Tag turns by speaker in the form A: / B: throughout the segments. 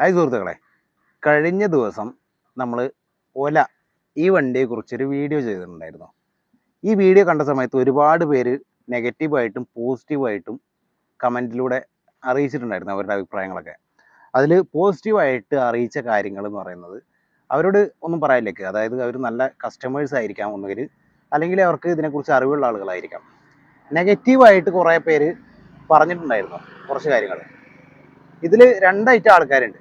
A: Hi സുഹൃത്തുക്കളെ. കഴിഞ്ഞ ദിവസം നമ്മൾ ഒല ഈ വണ്ടിയെക്കുറിച്ചൊരു വീഡിയോ ചെയ്തിട്ടുണ്ടായിരുന്നു. ഈ വീഡിയോ കണ്ട സമയത്ത് ഒരുപാട് പേര് നെഗറ്റീവായിട്ടും പോസിറ്റീവായിട്ടും കമന്റിലൂടെ അറിയിച്ചിട്ടുണ്ടായിരുന്നു അവരുടെ അഭിപ്രായങ്ങളൊക്കെ. അതിൽ പോസിറ്റീവായിട്ട് അറിയിച്ച കാര്യങ്ങൾ എന്ന് പറയുന്നത് അവരോട് ഒന്നും പറയാനില്ലേക്ക് അതായത് അവർ നല്ല കസ്റ്റമേഴ്സ് ആയിരിക്കാം ഒന്നുകിൽ അല്ലെങ്കിൽ അവർക്ക് ഇതിനെക്കുറിച്ച് അറിവുള്ള ആളുകളായിരിക്കാം. നെഗറ്റീവായിട്ട് കുറേ പേര് പറഞ്ഞിട്ടുണ്ടായിരുന്നു കുറച്ച് കാര്യങ്ങൾ. ഇതിൽ രണ്ടായിട്ട് ആൾക്കാരുണ്ട്.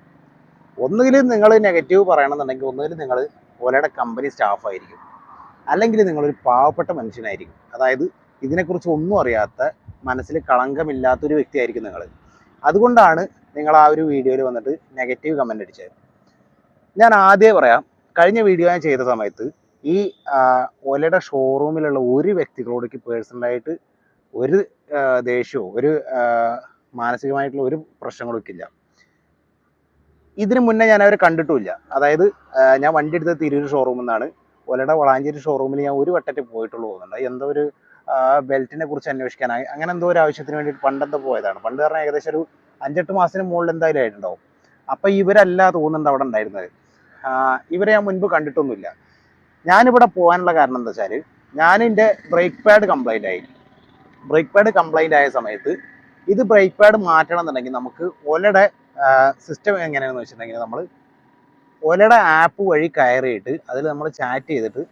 A: ഒന്നുകിൽ നിങ്ങൾ നെഗറ്റീവ് പറയണമെന്നുണ്ടെങ്കിൽ ഒന്നുകിൽ നിങ്ങൾ ഒലയുടെ കമ്പനി സ്റ്റാഫായിരിക്കും അല്ലെങ്കിൽ നിങ്ങളൊരു പാവപ്പെട്ട മനുഷ്യനായിരിക്കും. അതായത് ഇതിനെക്കുറിച്ച് ഒന്നും അറിയാത്ത മനസ്സിൽ കളങ്കമില്ലാത്തൊരു വ്യക്തിയായിരിക്കും നിങ്ങൾ. അതുകൊണ്ടാണ് നിങ്ങൾ ആ ഒരു വീഡിയോയിൽ വന്നിട്ട് നെഗറ്റീവ് കമന്റ് അടിച്ചത്. ഞാൻ ആദ്യമേ പറയാം കഴിഞ്ഞ വീഡിയോ ഞാൻ ചെയ്ത സമയത്ത് ഈ ഒലയുടെ ഷോറൂമിലുള്ള ഒരു വ്യക്തികളോടേക്ക് പേഴ്സണലായിട്ട് ഒരു ദേഷ്യമോ ഒരു മാനസികമായിട്ടുള്ള ഒരു പ്രശ്നങ്ങളും ഇല്ല. ഇതിന് മുന്നേ ഞാൻ അവരെ കണ്ടിട്ടുമില്ല. അതായത് ഞാൻ വണ്ടി എടുത്ത തിരൂർ ഷോറൂമിൽ നിന്നാണ് ഒലയുടെ വളാഞ്ചേരി ഷോറൂമിൽ ഞാൻ ഒരു വട്ടത്തെ പോയിട്ടുള്ളൂ തോന്നുന്നുണ്ട്. എന്തോ ഒരു ബെൽറ്റിനെ കുറിച്ച് അന്വേഷിക്കാനായി അങ്ങനെ എന്തോ ഒരു ആവശ്യത്തിന് വേണ്ടിയിട്ട് പണ്ടെന്തോ പോയതാണ്. പണ്ട് പറഞ്ഞാൽ ഏകദേശം ഒരു അഞ്ചെട്ട് മാസത്തിന് മുകളിൽ എന്തായാലും ആയിട്ടുണ്ടാവും. അപ്പം ഇവരല്ല തോന്നുന്നുണ്ട് അവിടെ ഉണ്ടായിരുന്നത്. ഇവരെ ഞാൻ മുൻപ് കണ്ടിട്ടൊന്നുമില്ല. ഞാനിവിടെ പോകാനുള്ള കാരണം എന്താ വെച്ചാൽ ഞാൻ എന്റെ ബ്രേക്ക് പാഡ് കംപ്ലൈന്റ് ആയി. ബ്രേക്ക് പാഡ് കംപ്ലൈന്റ് ആയ സമയത്ത് ഇത് ബ്രേക്ക് പാഡ് മാറ്റണം എന്നുണ്ടെങ്കിൽ നമുക്ക് ഒലയുടെ സിസ്റ്റം എങ്ങനെയാണെന്ന് വെച്ചിട്ടുണ്ടെങ്കിൽ നമ്മൾ ഒലയുടെ ആപ്പ് വഴി കയറിയിട്ട് അതിൽ നമ്മൾ ചാറ്റ് ചെയ്തിട്ട്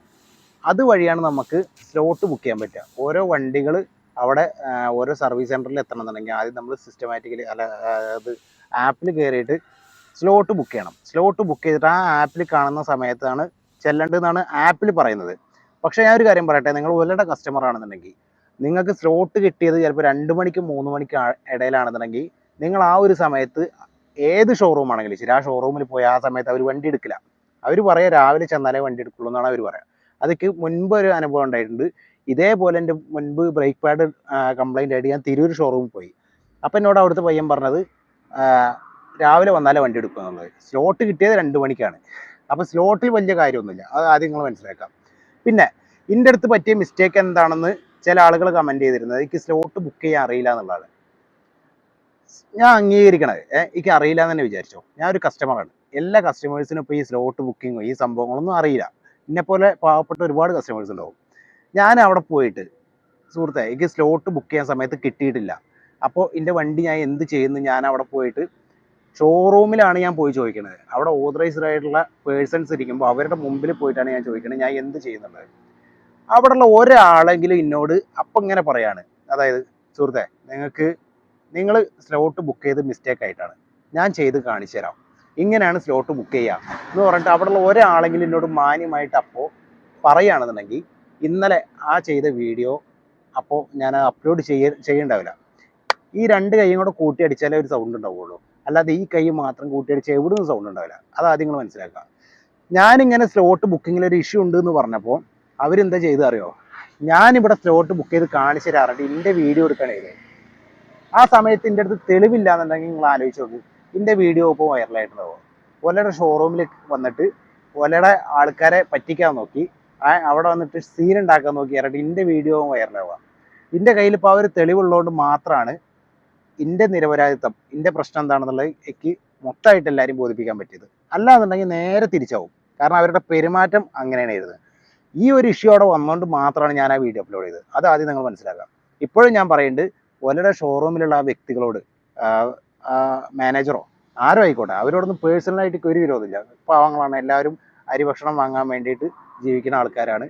A: അതുവഴിയാണ് നമുക്ക് സ്ലോട്ട് ബുക്ക് ചെയ്യാൻ പറ്റുക. ഓരോ വണ്ടികൾ അവിടെ ഓരോ സർവീസ് സെന്ററിൽ എത്തണം എന്നുണ്ടെങ്കിൽ ആദ്യം നമ്മൾ സിസ്റ്റമാറ്റിക്കലി അല്ല അത് ആപ്പിൽ കയറിയിട്ട് സ്ലോട്ട് ബുക്ക് ചെയ്യണം. സ്ലോട്ട് ബുക്ക് ചെയ്തിട്ട് ആ ആപ്പിൽ കാണുന്ന സമയത്താണ് ചെല്ലേണ്ടതെന്നാണ് ആപ്പിൽ പറയുന്നത്. പക്ഷേ ഞാൻ ഒരു കാര്യം പറയട്ടെ നിങ്ങൾ ഒലയുടെ കസ്റ്റമർ ആണെന്നുണ്ടെങ്കിൽ നിങ്ങൾക്ക് സ്ലോട്ട് കിട്ടിയത് ചിലപ്പോൾ രണ്ട് മണിക്കും മൂന്ന് മണിക്കും ഇടയിലാണെന്നുണ്ടെങ്കിൽ നിങ്ങൾ ആ ഒരു സമയത്ത് ഏത് ഷോറൂം ആണെങ്കിലും ശരി ആ ഷോറൂമിൽ പോയി ആ സമയത്ത് അവർ വണ്ടി എടുക്കില്ല. അവർ പറയാം രാവിലെ ചെന്നാലേ വണ്ടി എടുക്കുള്ളൂ എന്നാണ് അവർ പറയുക അതൊക്കെ മുൻപ് ഒരു അനുഭവം ഉണ്ടായിട്ടുണ്ട്. ഇതേപോലെ എന്റെ മുൻപ് ബ്രേക്ക് പാഡ് കംപ്ലൈന്റ് ആയിട്ട് ഞാൻ തിരൂർ ഷോറൂമിൽ പോയി. അപ്പം എന്നോട് അവിടുത്തെ പയ്യൻ പറഞ്ഞത് രാവിലെ വന്നാലേ വണ്ടി എടുക്കുക എന്നുള്ളത്. സ്ലോട്ട് കിട്ടിയത് രണ്ട് മണിക്കാണ്. അപ്പോൾ സ്ലോട്ടിൽ വലിയ കാര്യമൊന്നുമില്ല. അത് ആദ്യം നിങ്ങൾ മനസ്സിലാക്കാം. പിന്നെ എന്റെ അടുത്ത് പറ്റിയ മിസ്റ്റേക്ക് എന്താണെന്ന് ചില ആളുകൾ കമന്റ് ചെയ്തിരുന്നത്. എനിക്ക് സ്ലോട്ട് ബുക്ക് ചെയ്യാൻ അറിയില്ല എന്നുള്ളതാണ്. ഞാൻ അംഗീകരിക്കണത്. എനിക്ക് അറിയില്ല എന്ന് തന്നെ വിചാരിച്ചോ. ഞാൻ ഒരു കസ്റ്റമറാണ് എല്ലാ കസ്റ്റമേഴ്സിനും ഇപ്പോൾ ഈ സ്ലോട്ട് ബുക്കിങ്ങോ ഈ സംഭവങ്ങളൊന്നും അറിയില്ല. എന്നെപ്പോലെ പാവപ്പെട്ട ഒരുപാട് കസ്റ്റമേഴ്സ് ഉണ്ടാവും. ഞാൻ അവിടെ പോയിട്ട് സുഹൃത്തെ എനിക്ക് സ്ലോട്ട് ബുക്ക് ചെയ്യാൻ സമയത്ത് കിട്ടിയിട്ടില്ല. അപ്പോൾ എന്റെ വണ്ടി ഞാൻ എന്ത് ചെയ്യുന്നു? ഞാൻ അവിടെ പോയിട്ട് ഷോറൂമിലാണ് ഞാൻ പോയി ചോദിക്കുന്നത് അവിടെ ഓതറൈസ്ഡ് ആയിട്ടുള്ള പേഴ്സൺസ് ഇരിക്കുമ്പോൾ അവരുടെ മുമ്പിൽ പോയിട്ടാണ് ഞാൻ ചോദിക്കുന്നത് ഞാൻ എന്ത് ചെയ്യുന്നുള്ളത് അവിടെയുള്ള ഒരാളെങ്കിലും എന്നോട് അപ്പം ഇങ്ങനെ പറയാണ്. അതായത് സുഹൃത്തെ നിങ്ങൾക്ക് നിങ്ങൾ സ്ലോട്ട് ബുക്ക് ചെയ്ത് മിസ്റ്റേക്ക് ആയിട്ടാണ്. ഞാൻ ചെയ്ത് കാണിച്ചു തരാം. ഇങ്ങനെയാണ് സ്ലോട്ട് ബുക്ക് ചെയ്യുക എന്ന് പറഞ്ഞിട്ട് അവിടെയുള്ള ഒരാളെങ്കിലും എന്നോട് മാന്യമായിട്ട് അപ്പോൾ പറയുകയാണെന്നുണ്ടെങ്കിൽ ഇന്നലെ ആ ചെയ്ത വീഡിയോ അപ്പോൾ ഞാൻ അപ്ലോഡ് ചെയ്യ ചെയ്യണ്ടാവില്ല. ഈ രണ്ട് കൈയും കൂടെ കൂട്ടിയടിച്ചാലേ ഒരു സൗണ്ട് ഉണ്ടാവുള്ളൂ. അല്ലാതെ ഈ കൈ മാത്രം കൂട്ടിയടിച്ച് എവിടുന്ന് സൗണ്ട് ഉണ്ടാവില്ല. അത് ആദ്യം നിങ്ങൾ മനസ്സിലാക്കുക. ഞാനിങ്ങനെ സ്ലോട്ട് ബുക്കിങ്ങിൽ ഒരു ഇഷ്യൂ ഉണ്ട് എന്ന് പറഞ്ഞപ്പോൾ അവരെന്താ ചെയ്തറിയോ ഞാനിവിടെ സ്ലോട്ട് ബുക്ക് ചെയ്ത് കാണിച്ചു തരാറുണ്ട് എന്റെ വീഡിയോ എടുക്കണേ ആ സമയത്ത് എന്റെ അടുത്ത് തെളിവില്ല എന്നുണ്ടെങ്കിൽ നിങ്ങൾ ആലോചിച്ച് നോക്ക്. എന്റെ വീഡിയോ ഇപ്പോൾ വൈറലായിട്ടുണ്ടാവും. ഒലയുടെ ഷോറൂമിൽ വന്നിട്ട് ഒലയുടെ ആൾക്കാരെ പറ്റിക്കാൻ നോക്കി. ആ അവിടെ വന്നിട്ട് സീൻ ഉണ്ടാക്കാൻ നോക്കി ഇറങ്ങി എന്റെ വീഡിയോ വൈറലാവുക. എന്റെ കയ്യിൽ ഇപ്പോൾ അവർ തെളിവുള്ളതുകൊണ്ട് മാത്രമാണ് എന്റെ നിരപരാധിത്വം എന്റെ പ്രശ്നം എന്താണെന്നുള്ളത് എനിക്ക് മൊത്തമായിട്ട് എല്ലാവരും ബോധിപ്പിക്കാൻ പറ്റിയത്. അല്ലാന്നുണ്ടെങ്കിൽ നേരെ തിരിച്ചാവും. കാരണം അവരുടെ പെരുമാറ്റം അങ്ങനെയാണ് എഴുതുന്നത്. ഈ ഒരു ഇഷ്യൂ അവിടെ വന്നുകൊണ്ട് മാത്രമാണ് ഞാൻ ആ വീഡിയോ അപ്ലോഡ് ചെയ്തത്. അത് ആദ്യം നിങ്ങൾ മനസ്സിലാക്കാം ഇപ്പോഴും ഞാൻ പറയുന്നുണ്ട് ഒലയുടെ ഷോറൂമിലുള്ള ആ വ്യക്തികളോട് മാനേജറോ ആരും ആയിക്കോട്ടെ അവരോടൊന്നും പേഴ്സണലായിട്ട് ഒരു വിരോധമില്ല. പാവങ്ങളാണ്. എല്ലാവരും അരി ഭക്ഷണം വാങ്ങാൻ വേണ്ടിയിട്ട് ജീവിക്കുന്ന ആൾക്കാരാണ്.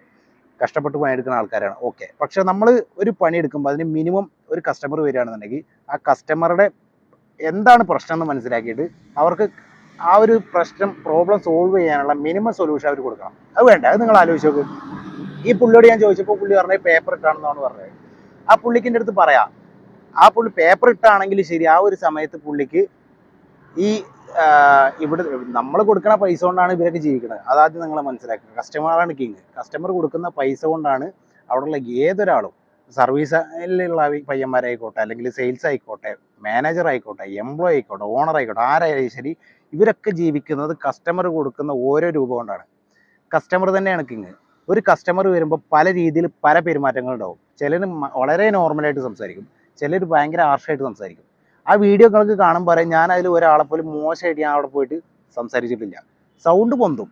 A: കഷ്ടപ്പെട്ട് പണിയെടുക്കുന്ന ആൾക്കാരാണ്. ഓക്കെ പക്ഷെ നമ്മൾ ഒരു പണിയെടുക്കുമ്പോൾ അതിന് മിനിമം ഒരു കസ്റ്റമർ വരികയാണെന്നുണ്ടെങ്കിൽ ആ കസ്റ്റമറുടെ എന്താണ് പ്രശ്നം എന്ന് മനസ്സിലാക്കിയിട്ട് അവർക്ക് ആ ഒരു പ്രശ്നം പ്രോബ്ലം സോൾവ് ചെയ്യാനുള്ള മിനിമം സൊല്യൂഷൻ അവർ കൊടുക്കണം. അത് വേണ്ട. അത് നിങ്ങൾ ആലോചിച്ച് നോക്ക്. ഈ പുള്ളിയോട് ഞാൻ ചോദിച്ചപ്പോൾ പുള്ളി പറഞ്ഞ പേപ്പർ ഇട്ടാണെന്നാണ് പറഞ്ഞത്. ആ പുള്ളിക്കിന്റെ അടുത്ത് പറയാം. ആ പുള്ളി പേപ്പർ ഇട്ടാണെങ്കിൽ ശരി ആ ഒരു സമയത്ത് പുള്ളിക്ക് ഈ ഇവിടെ നമ്മൾ കൊടുക്കുന്ന പൈസ കൊണ്ടാണ് ഇവരൊക്കെ ജീവിക്കുന്നത് അതാദ്യം നിങ്ങൾ മനസ്സിലാക്കുക. കസ്റ്റമറാണ് കിങ് കസ്റ്റമർ കൊടുക്കുന്ന പൈസ കൊണ്ടാണ് അവിടെയുള്ള ഏതൊരാളും സർവീസിലുള്ള പയ്യന്മാരായിക്കോട്ടെ അല്ലെങ്കിൽ സെയിൽസ് ആയിക്കോട്ടെ മാനേജർ ആയിക്കോട്ടെ എംപ്ലോയി ആയിക്കോട്ടെ ഓണർ ആയിക്കോട്ടെ ആരായാലും ശരി ഇവരൊക്കെ ജീവിക്കുന്നത് കസ്റ്റമർ കൊടുക്കുന്ന ഓരോ രൂപ കൊണ്ടാണ്. കസ്റ്റമർ തന്നെയാണ് കിങ് ഒരു കസ്റ്റമർ വരുമ്പോൾ പല രീതിയിൽ പല പെരുമാറ്റങ്ങളുണ്ടാവും ചിലർ വളരെ നോർമലായിട്ട് സംസാരിക്കും. ചിലർ ഭയങ്കര ആർഷമായിട്ട് സംസാരിക്കും. ആ വീഡിയോ നിങ്ങൾക്ക് കാണുമ്പോൾ പറയാം ഞാൻ അതിൽ ഒരാളെ പോലും മോശമായിട്ട് ഞാൻ അവിടെ പോയിട്ട് സംസാരിച്ചിട്ടില്ല. സൗണ്ട് പൊന്തും.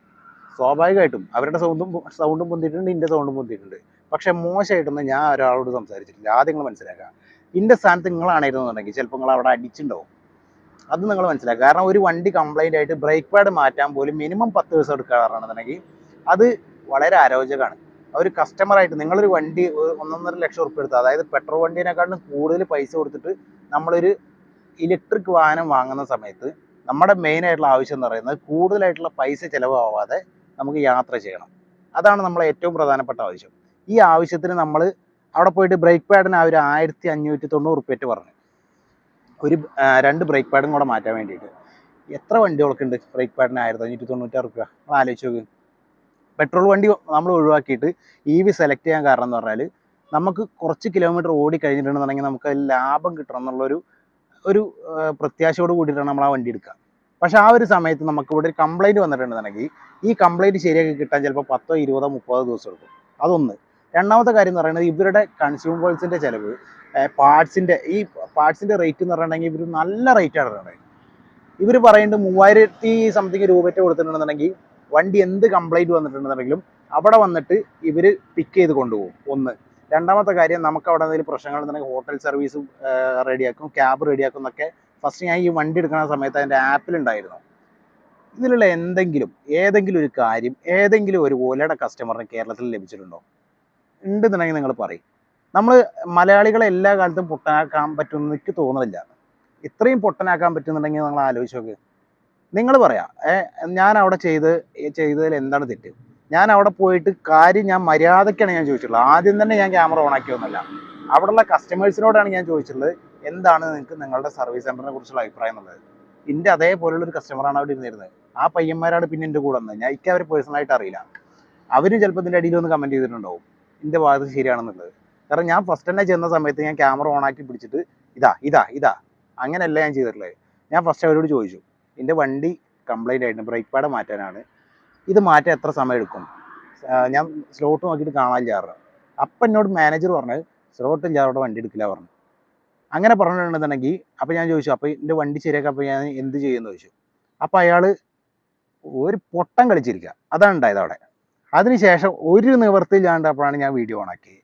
A: സ്വാഭാവികമായിട്ടും അവരുടെ സൗണ്ടും സൗണ്ടും പൊന്തിയിട്ടുണ്ട് എന്റെ സൗണ്ടും പൊന്തിയിട്ടുണ്ട്. പക്ഷെ മോശമായിട്ടൊന്നും ഞാൻ ഒരാളോട് സംസാരിച്ചിട്ടില്ല. ആദ്യം നിങ്ങൾ മനസ്സിലാക്കുക. എന്റെ സ്ഥാനത്ത് നിങ്ങളാണെന്നുണ്ടെങ്കിൽ ചിലപ്പോൾ നിങ്ങൾ അവിടെ അടിച്ചിട്ടുണ്ടാവും. അത് നിങ്ങൾ മനസ്സിലാക്കുക. കാരണം ഒരു വണ്ടി കംപ്ലൈന്റ് ആയിട്ട് ബ്രേക്ക് പാഡ് മാറ്റാൻ പോലും മിനിമം പത്ത് ദിവസം എടുക്കാറാണെന്നുണ്ടെങ്കിൽ അത് വളരെ അരോചകമാണ് ഒരു കസ്റ്റമറായിട്ട് നിങ്ങളൊരു വണ്ടി ഒന്നൊന്നര ലക്ഷം ഉറുപ്പ് എടുത്ത്. അതായത് പെട്രോൾ വണ്ടീനെക്കാളും കൂടുതൽ പൈസ കൊടുത്തിട്ട് നമ്മളൊരു ഇലക്ട്രിക് വാഹനം വാങ്ങുന്ന സമയത്ത് നമ്മുടെ മെയിൻ ആയിട്ടുള്ള ആവശ്യം എന്ന് പറയുന്നത് കൂടുതലായിട്ടുള്ള പൈസ ചിലവാവാതെ നമുക്ക് യാത്ര ചെയ്യണം. അതാണ് നമ്മളെ ഏറ്റവും പ്രധാനപ്പെട്ട ആവശ്യം. ഈ ആവശ്യത്തിന് നമ്മൾ അവിടെ പോയിട്ട് ബ്രേക്ക് പാഡിന് ആ ഒരു ആയിരത്തി അഞ്ഞൂറ്റി തൊണ്ണൂറ് റുപ്യറ്റ് പറഞ്ഞു. ഒരു രണ്ട് ബ്രേക്ക് പാഡും കൂടെ മാറ്റാൻ വേണ്ടിയിട്ട്. എത്ര വണ്ടികളൊക്കെ ഉണ്ട് ബ്രേക്ക് പാഡിന് ആയിരത്തി അഞ്ഞൂറ്റി തൊണ്ണൂറ്റാറ് റുപ്യ നമ്മൾ ആലോചിച്ച് നോക്ക്. പെട്രോൾ വണ്ടി നമ്മൾ ഒഴിവാക്കിയിട്ട് ഇ വി സെലക്ട് ചെയ്യാൻ കാരണം എന്ന് പറഞ്ഞാൽ നമുക്ക് കുറച്ച് കിലോമീറ്റർ ഓടി കഴിഞ്ഞിട്ടുണ്ടെന്നുണ്ടെങ്കിൽ നമുക്ക് ലാഭം കിട്ടണം എന്നുള്ളൊരു ഒരു പ്രത്യാശയോട് കൂടിയിട്ടാണ് നമ്മൾ ആ വണ്ടി എടുക്കുക. പക്ഷെ ആ ഒരു സമയത്ത് നമുക്ക് ഇവിടെ ഒരു കംപ്ലൈന്റ് വന്നിട്ടുണ്ടെന്നുണ്ടെങ്കിൽ ഈ കംപ്ലൈന്റ് ശരിയാക്കി കിട്ടാൻ ചിലപ്പോൾ പത്തോ ഇരുപതോ മുപ്പതോ ദിവസം എടുക്കും. അതൊന്ന്. രണ്ടാമത്തെ കാര്യം എന്ന് പറയുന്നത് ഇവരുടെ കൺസ്യൂമേഴ്സിന്റെ ചിലവ് പാർട്സിന്റെ ഈ പാർട്സിന്റെ റേറ്റ് എന്ന് പറഞ്ഞിട്ടുണ്ടെങ്കിൽ ഇവർ നല്ല റേറ്റ് ആണ് പറയുന്നത്. ഇവർ പറയുന്നത് മൂവായിരത്തി സംതിങ് രൂപയ്ക്ക് കൊടുത്തിട്ടുണ്ടെന്നുണ്ടെങ്കിൽ വണ്ടി എന്ത് കംപ്ലൈന്റ് വന്നിട്ടുണ്ടെന്നുണ്ടെങ്കിലും അവിടെ വന്നിട്ട് ഇവർ പിക്ക് ചെയ്ത് കൊണ്ടുപോകും. ഒന്ന്. രണ്ടാമത്തെ കാര്യം നമുക്ക് അവിടെ എന്തെങ്കിലും പ്രശ്നങ്ങൾ ഉണ്ടെങ്കിൽ ഹോട്ടൽ സർവീസ് റെഡിയാക്കും ക്യാബ് റെഡിയാക്കും എന്നൊക്കെ ഫസ്റ്റ് ഞാൻ ഈ വണ്ടി എടുക്കുന്ന സമയത്ത് അതിന്റെ ആപ്പിലുണ്ടായിരുന്നു ഇതിലുള്ള എന്തെങ്കിലും ഏതെങ്കിലും ഒരു കാര്യം ഏതെങ്കിലും ഒരു ഓലയുടെ കസ്റ്റമറിന് കേരളത്തിൽ ലഭിച്ചിട്ടുണ്ടോ? ഉണ്ടെന്നുണ്ടെങ്കിൽ നിങ്ങൾ പറയും. നമ്മൾ മലയാളികളെ എല്ലാ കാലത്തും പൊട്ടനാക്കാൻ പറ്റുമെന്ന് എനിക്ക് തോന്നുന്നില്ല. ഇത്രയും പൊട്ടനാക്കാൻ പറ്റുന്നുണ്ടെങ്കിൽ നിങ്ങൾ ആലോചിച്ച് നോക്ക്. നിങ്ങൾ പറയാം. ഞാൻ അവിടെ ചെയ്ത് ചെയ്തതിൽ എന്താണ് തെറ്റ്? ഞാൻ അവിടെ പോയിട്ട് കാര്യം ഞാൻ മര്യാദയ്ക്കാണ് ഞാൻ ചോദിച്ചിട്ടുള്ളത്. ആദ്യം തന്നെ ഞാൻ ക്യാമറ ഓൺ ആക്കിയൊന്നുമല്ല അവിടെയുള്ള കസ്റ്റമേഴ്സിനോടാണ് ഞാൻ ചോദിച്ചിട്ടുള്ളത് എന്താണ് നിങ്ങൾക്ക് നിങ്ങളുടെ സർവീസ് സെന്ററിനെ കുറിച്ചുള്ള അഭിപ്രായം എന്നുള്ളത്? എന്റെ അതേപോലുള്ള ഒരു കസ്റ്റമറാണ് അവിടെ ഇരുന്നിരുന്നത്. ആ പയ്യന്മാരാണ് പിന്നെ എന്റെ കൂടെ വന്നത്. ഞാൻ എനിക്ക് അവർ പേഴ്സണലായിട്ട് അറിയില്ല. അവരും ചിലപ്പോൾ ഇതിന്റെ അടിയിൽ ഒന്ന് കമന്റ് ചെയ്തിട്ടുണ്ടാവും. എന്റെ ഭാഗത്ത് ശരിയാണെന്നുള്ളത്. കാരണം ഞാൻ ഫസ്റ്റ് തന്നെ ചെന്ന സമയത്ത് ഞാൻ ക്യാമറ ഓൺ ആക്കി പിടിച്ചിട്ട് ഇതാ ഇതാ ഇതാ. അങ്ങനെയല്ല ഞാൻ ചെയ്തിട്ടുള്ളത്. ഞാൻ ഫസ്റ്റ് അവരോട് ചോദിച്ചു. എന്റെ വണ്ടി കംപ്ലൈന്റ് ആയിട്ടുണ്ട്. ബ്രേക്ക് പാഡ് മാറ്റാനാണ്. ഇത് മാറ്റാൻ എത്ര സമയം എടുക്കും? ഞാൻ സ്ലോട്ട് നോക്കിയിട്ട് കാണാൻ പറഞ്ഞു അപ്പം എന്നോട് മാനേജർ പറഞ്ഞത് സ്ലോട്ട് ഇല്ല വണ്ടി എടുക്കില്ല പറഞ്ഞു. അങ്ങനെ പറഞ്ഞിട്ടുണ്ടെന്നുണ്ടെങ്കിൽ അപ്പം ഞാൻ ചോദിച്ചു അപ്പോൾ എന്റെ വണ്ടി ശരിയാക്കുക അപ്പോൾ ഞാൻ എന്ത് ചെയ്യുമെന്ന് ചോദിച്ചു? അപ്പോൾ അയാൾ ഒരു പൊട്ടം കളിച്ചിരിക്കുക അതാണ് ഉണ്ടായത് അവിടെ. അതിനുശേഷം ഒരു നിവൃത്തിയില്ലാണ്ടപ്പോഴാണ് ഞാൻ വീഡിയോ ഓണാക്കി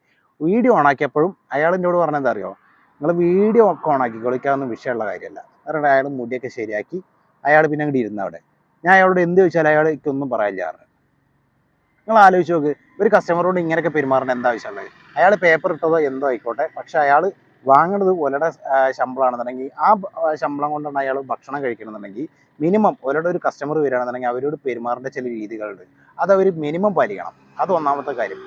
A: വീഡിയോ ഓണാക്കിയപ്പോഴും അയാൾ എന്നോട് പറഞ്ഞെന്താ അറിയോ? നിങ്ങൾ വീഡിയോ ഒക്കെ ഓണാക്കി കളിക്കാവുന്ന വിഷയമുള്ള കാര്യമല്ല. കാരണം അയാൾ മുടിയൊക്കെ ശരിയാക്കി അയാൾ പിന്നെ അങ്ങോട്ട് ഇരുന്ന അവിടെ. ഞാൻ അയാളോട് എന്ത് ചോദിച്ചാലും അയാൾ എനിക്കൊന്നും പറയാനില്ല നിങ്ങൾ ആലോചിച്ച് നോക്ക് ഒരു കസ്റ്റമറോട് ഇങ്ങനെയൊക്കെ പെരുമാറണം എന്താ ആവശ്യമുള്ളത്? അയാൾ പേപ്പർ ഇട്ടതോ എന്തോ ആയിക്കോട്ടെ പക്ഷെ അയാൾ വാങ്ങണത് ഒലയുടെ ശമ്പളമാണെന്നുണ്ടെങ്കിൽ ആ ശമ്പളം കൊണ്ടാണ് അയാൾ ഭക്ഷണം കഴിക്കണമെന്നുണ്ടെങ്കിൽ മിനിമം ഒലയുടെ ഒരു കസ്റ്റമർ വരികയാണെന്നുണ്ടെങ്കിൽ അവരോട് പെരുമാറേണ്ട ചില രീതികളുണ്ട്. അത് അവർ മിനിമം പാലിക്കണം. അത് ഒന്നാമത്തെ കാര്യം.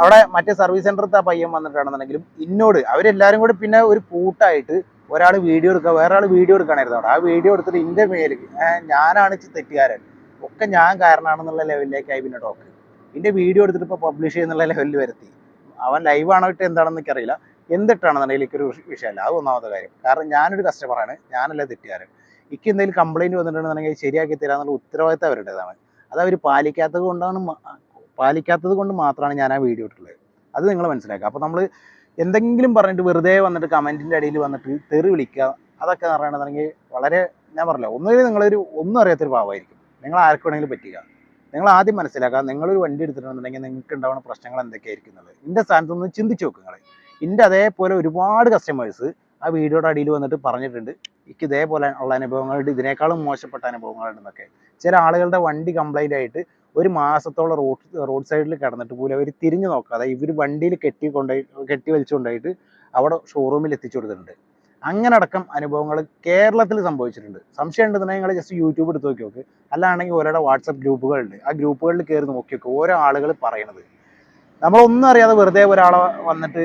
A: അവിടെ മറ്റേ സർവീസ് സെന്ററിൽ ആ പയ്യൻ വന്നിട്ടാണെന്നുണ്ടെങ്കിലും ഇന്നോട് അവരെല്ലാവരും കൂടി പിന്നെ ഒരു കൂട്ടായിട്ട് ഒരാൾ വീഡിയോ എടുക്കുക വേറൊരാൾ വീഡിയോ എടുക്കണമായിരുന്നു അവിടെ. ആ വീഡിയോ എടുത്തിട്ട് എന്റെ മേൽ ഏഹ് ഞാനാണ് തെറ്റുകാരൻ. ഒക്കെ ഞാൻ കാരണമാണെന്നുള്ള ലെവലിലേക്കായി പിന്നെ ടോക്ക് എന്റെ വീഡിയോ എടുത്തിട്ട് ഇപ്പോൾ പബ്ലിഷ് ചെയ്യുന്നുള്ള ലെവലിൽ വരുത്തി. അവൻ ലൈവ് ആണോ ഇട്ട് എന്താണെന്ന് എനിക്കറിയില്ല. എന്തിട്ടാണെന്നുണ്ടെങ്കിൽ എനിക്കൊരു വിഷ- വിഷയമല്ല. അത് ഒന്നാമത്തെ കാര്യം. കാരണം ഞാനൊരു കസ്റ്റമറാണ് ഞാനല്ല തെറ്റുകാരൻ. എനിക്ക് എന്തെങ്കിലും കംപ്ലൈന്റ് വന്നിട്ടുണ്ടെന്നുണ്ടെങ്കിൽ ശരിയാക്കി തരാന്നുള്ള ഉത്തരവാദിത്തം അവരുടേതാണ്. അത് അവർ പാലിക്കാത്തത് കൊണ്ടാണ് പാലിക്കാത്തത് കൊണ്ട് മാത്രമാണ് ഞാൻ ആ വീഡിയോ ഇട്ടുള്ളത് അത് നിങ്ങൾ മനസ്സിലാക്കുക. അപ്പോൾ നമ്മൾ എന്തെങ്കിലും പറഞ്ഞിട്ട് വെറുതെ വന്നിട്ട് കമന്റിന്റെ അടിയിൽ വന്നിട്ട് തെറി വിളിക്കുക അതൊക്കെ പറയണമെന്നുണ്ടെങ്കിൽ വളരെ ഞാൻ പറഞ്ഞില്ല ഒന്നുകിൽ നിങ്ങളൊരു ഒന്നും അറിയാത്തൊരു ഭാവമായിരിക്കും നിങ്ങൾ ആർക്ക് വേണമെങ്കിലും പറ്റുക നിങ്ങൾ ആദ്യം മനസ്സിലാക്കുക നിങ്ങളൊരു വണ്ടി എടുത്തിട്ടുണ്ടെന്നുണ്ടെങ്കിൽ നിങ്ങൾക്ക് ഉണ്ടാവുന്ന പ്രശ്നങ്ങൾ എന്തൊക്കെയായിരിക്കും എന്നുള്ളത്. എന്റെ സ്ഥാനത്ത് ഒന്ന് ചിന്തിച്ച് നോക്കുക നിങ്ങൾ എന്റെ അതേപോലെ ഒരുപാട് കസ്റ്റമേഴ്സ് ആ വീഡിയോയുടെ അടിയിൽ വന്നിട്ട് പറഞ്ഞിട്ടുണ്ട്. എനിക്ക് ഇതേപോലെ ഉള്ള അനുഭവങ്ങളുണ്ട് ഇതിനേക്കാളും മോശപ്പെട്ട അനുഭവങ്ങളുണ്ടെന്നൊക്കെ ചില ആളുകളുടെ വണ്ടി കംപ്ലൈന്റ് ആയിട്ട് ഒരു മാസത്തോളം റോഡ് റോഡ് സൈഡിൽ കിടന്നിട്ട് പോലും അവർ തിരിഞ്ഞു നോക്കാതെ ഇവർ വണ്ടിയിൽ കെട്ടി കൊണ്ടുപോയി കെട്ടി വലിച്ചുകൊണ്ടായിട്ട് അവിടെ ഷോറൂമിൽ എത്തിച്ചു കൊടുത്തിട്ടുണ്ട്. അങ്ങനെ അടക്കം അനുഭവങ്ങൾ കേരളത്തിൽ സംഭവിച്ചിട്ടുണ്ട്. സംശയം ഉണ്ടെന്നുണ്ടെങ്കിൽ നിങ്ങൾ ജസ്റ്റ് യൂട്യൂബ് എടുത്ത് നോക്കി നോക്ക്. അല്ലാണെങ്കിൽ ഓരോടെ വാട്സപ്പ് ഗ്രൂപ്പുകളുണ്ട് ആ ഗ്രൂപ്പുകളിൽ കയറി നോക്കി നോക്ക് ഓരോ ആളുകൾ പറയണത്. നമ്മളൊന്നും അറിയാതെ വെറുതെ ഒരാളെ വന്നിട്ട്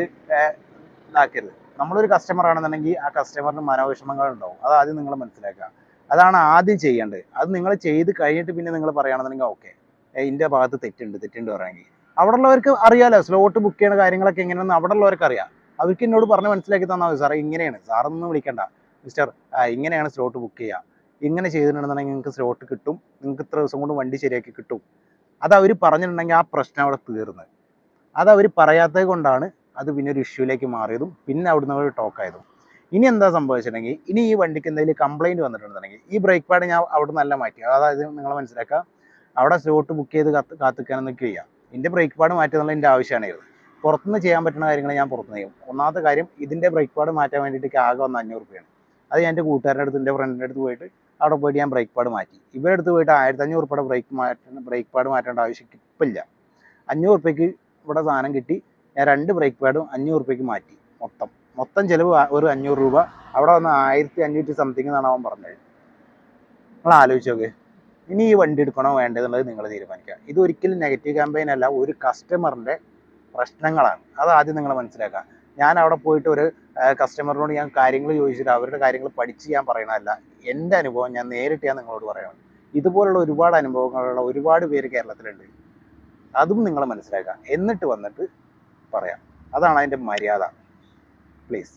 A: ഇതാക്കരുത്. നമ്മളൊരു കസ്റ്റമർ ആണെന്നുണ്ടെങ്കിൽ ആ കസ്റ്റമറിന് മനോവിഷമങ്ങൾ ഉണ്ടാവും. അത് ആദ്യം നിങ്ങൾ മനസ്സിലാക്കുക. അതാണ് ആദ്യം ചെയ്യേണ്ടത്. അത് നിങ്ങൾ ചെയ്ത് കഴിഞ്ഞിട്ട് പിന്നെ നിങ്ങൾ പറയുകയാണെന്നുണ്ടെങ്കിൽ ഓക്കെ ഇതിന്റെ ഭാഗത്ത് തെറ്റുണ്ട് തെറ്റുണ്ട് പറയുമെങ്കിൽ അവിടെ ഉള്ളവർക്ക് അറിയാലോ സ്ലോട്ട് ബുക്ക് ചെയ്യുന്ന കാര്യങ്ങളൊക്കെ എങ്ങനെയാണെന്ന് അവിടെ ഉള്ളവർക്ക് അറിയാം. അവർക്ക് എന്നോട് പറഞ്ഞ് മനസ്സിലാക്കി തന്നാൽ മതി. സാറേ ഇങ്ങനെയാണ്. സാറൊന്നും വിളിക്കണ്ട. മിസ്റ്റർ ഇങ്ങനെയാണ് സ്ലോട്ട് ബുക്ക് ചെയ്യുക. ഇങ്ങനെ ചെയ്തിട്ടുണ്ടെന്നുണ്ടെങ്കിൽ നിങ്ങൾക്ക് സ്ലോട്ട് കിട്ടും. നിങ്ങൾക്ക് ഇത്ര ദിവസം കൊണ്ട് വണ്ടി ശരിയാക്കി കിട്ടും. അത് അവർ പറഞ്ഞിട്ടുണ്ടെങ്കിൽ ആ പ്രശ്നം അവിടെ തീർന്ന്. അത് അവർ പറയാത്തത് കൊണ്ടാണ് അത് പിന്നെ ഒരു ഇഷ്യൂലേക്ക് മാറിയതും പിന്നെ അവിടുന്ന് ഒരു ടോക്കായതും ഇനി എന്താ സംഭവിച്ചിട്ടുണ്ടെങ്കിൽ ഇനി ഈ വണ്ടിക്ക് എന്തെങ്കിലും കംപ്ലൈന്റ് വന്നിട്ടുണ്ടെങ്കിൽ ഈ ബ്രേക്ക് പാഡ് ഞാൻ അവിടെ നല്ല മാറ്റി അതായത് നിങ്ങൾ മനസ്സിലാക്കുക അവിടെ സ്ലോട്ട് ബുക്ക് ചെയ്ത് കാത്ത് കാത്തിക്കാനൊക്കെ ചെയ്യാം. എന്റെ ബ്രേക്ക് പാഡ് മാറ്റുന്നുള്ള എന്റെ ആവശ്യമാണായിരുന്നു പുറത്തുനിന്ന് ചെയ്യാൻ പറ്റുന്ന കാര്യങ്ങൾ ഞാൻ പുറത്തുനിന്ന് ചെയ്യും. ഒന്നാമത്തെ കാര്യം ഇതിന്റെ ബ്രേക്ക് പാഡ് മാറ്റാൻ വേണ്ടിയിട്ട് ആകെ വന്ന അഞ്ഞൂറ് രൂപയാണ് അത് ഞാൻ എന്റെ കൂട്ടുകാരുടെ അടുത്ത് എന്റെ ഫ്രണ്ടിന്റെ അടുത്ത് പോയിട്ട് അവിടെ പോയിട്ട് ഞാൻ ബ്രേക്ക് പാഡ് മാറ്റി. ഇവരുടെ അടുത്ത് പോയിട്ട് ആയിരത്തി അഞ്ഞൂറ് രൂപയുടെ ബ്രേക്ക് മാറ്റുന്ന ബ്രേക്ക് പാഡ് മാറ്റേണ്ട ആവശ്യം ഇപ്പം ഇല്ല അഞ്ഞൂറ് റുപ്യക്ക് ഇവിടെ സാധനം കിട്ടി. ഞാൻ രണ്ട് ബ്രേക്ക് പാഡും അഞ്ഞൂറ് രൂപയ്ക്ക് മാറ്റി മൊത്തം. മൊത്തം ചിലവ് ഒരു അഞ്ഞൂറ് രൂപ. അവിടെ വന്ന് ആയിരത്തി അഞ്ഞൂറ്റി സംതിങ് എന്നാണ് അവൻ പറഞ്ഞത്. നിങ്ങൾ ആലോചിച്ച് നോക്ക്. ഇനി ഈ വണ്ടി എടുക്കണോ വേണ്ടതെന്നുള്ളത് നിങ്ങൾ തീരുമാനിക്കുക. ഇത് ഒരിക്കലും നെഗറ്റീവ് ക്യാമ്പയിൻ അല്ല ഒരു കസ്റ്റമറിന്റെ പ്രശ്നങ്ങളാണ്. അത് ആദ്യം നിങ്ങൾ മനസ്സിലാക്കുക. ഞാൻ അവിടെ പോയിട്ട് ഒരു കസ്റ്റമറിനോട് ഞാൻ കാര്യങ്ങൾ ചോദിച്ചിട്ട് അവരുടെ കാര്യങ്ങൾ പഠിച്ച് ഞാൻ പറയണതല്ല. എന്റെ അനുഭവം ഞാൻ നേരിട്ട് ഞാൻ നിങ്ങളോട് പറയണം ഇതുപോലുള്ള ഒരുപാട് അനുഭവങ്ങളുള്ള ഒരുപാട് പേര് കേരളത്തിലുണ്ട്. അതും നിങ്ങൾ മനസ്സിലാക്കുക. എന്നിട്ട് വന്നിട്ട് പറയാം. അതാണ് അതിന്റെ മര്യാദ. പ്ലീസ്